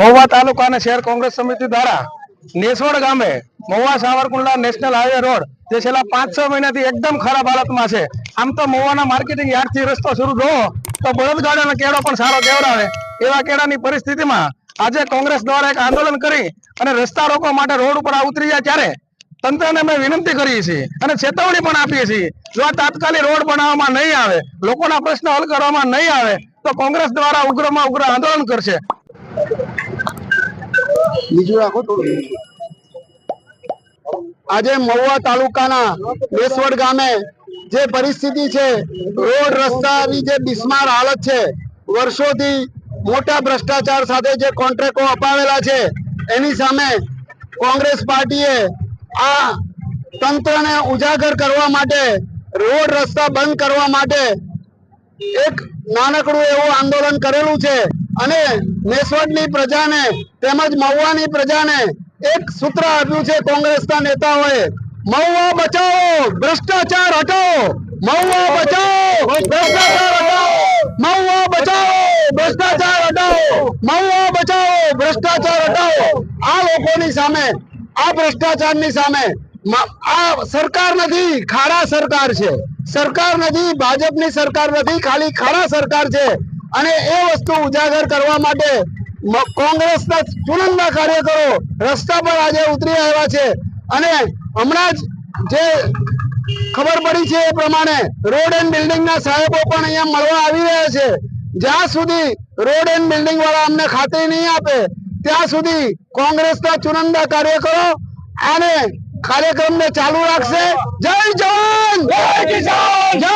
મહુવા તાલુકા અને શહેર કોંગ્રેસ સમિતિ દ્વારા નેસવડ ગામે Mahuva Savarkundla national highway road જે છેલ્લા પાંચ છ મહિનાથી એકદમ ખરાબ હાલતમાં છે. આમ તો મહુવાના માર્કેટિંગ યાર્ડથી રસ્તો શરૂ થયો તો બળદગાડાનો કેળો પણ સારો કેવડાવે. એવા કેળાની પરિસ્થિતિમાં આજે કોંગ્રેસ દ્વારા એક આંદોલન કરી અને રસ્તા રોકવા માટે રોડ ઉપર ઉતરી જાય ત્યારે તંત્રને અમે વિનંતી કરીએ છીએ અને ચેતવણી પણ આપીએ છીએ. જો આ તાત્કાલિક રોડ બનાવવામાં નહીં આવે, લોકોના પ્રશ્ન હલ કરવામાં નહીં આવે, તો કોંગ્રેસ દ્વારા ઉગ્રમાં ઉગ્ર આંદોલન કરશે. બીજું રાખો થોડું. આજે મહુવા તાલુકાના બેસવડ ગામે જે પરિસ્થિતિ છે, રોડ રસ્તાની જે બિસ્માર હાલત છે, વર્ષોથી મોટા ભ્રષ્ટાચાર સાથે જે કોન્ટ્રાક્ટો અપાવેલા છે, એની સામે કોંગ્રેસ પાર્ટીએ આ તંત્રને ઉજાગર કરવા માટે, રોડ રસ્તા બંધ કરવા માટે એક નાનકડું એવું આંદોલન કરેલું છે. અને નેસવડની પ્રજાને તેમજ મહુવાની પ્રજાને એક સૂત્ર આપ્યું છે કોંગ્રેસના નેતાઓએ, મહુવા બચાવો, ભ્રષ્ટાચાર હટાવો, મહુવા બચાવો, ભ્રષ્ટાચાર હટાવો, મહુવા બચાવો, ભ્રષ્ટાચાર હટાવો, મહુવા બચાવો, ભ્રષ્ટાચાર હટાવો. આ લોકોની સામે, આ ભ્રષ્ટાચારની સામે આ સરકાર નથી, ખાડા સરકાર છે. સરકાર નથી, ભાજપની સરકાર નથી, ખાલી ખાડા સરકાર છે. અને એ વસ્તુ ઉજાગર કરવા માટે કોંગ્રેસના ચુનંદા કાર્યકરો રસ્તા પર આજે ઉતરી આવ્યા છે. અને હમણાં જ જે ખબર પડી છે એ પ્રમાણે રોડ એન્ડ બિલ્ડિંગના સાહેબો પણ અહીંયા મળવા આવી રહ્યા છે. જ્યાં સુધી રોડ એન્ડ બિલ્ડિંગ વાળા અમને ખાતરી નહીં આપે ત્યાં સુધી કોંગ્રેસના ચુનંદા કાર્યકરો આને કાર્યક્રમને ચાલુ રાખશે. જય જવાન! જય કિસાન! જય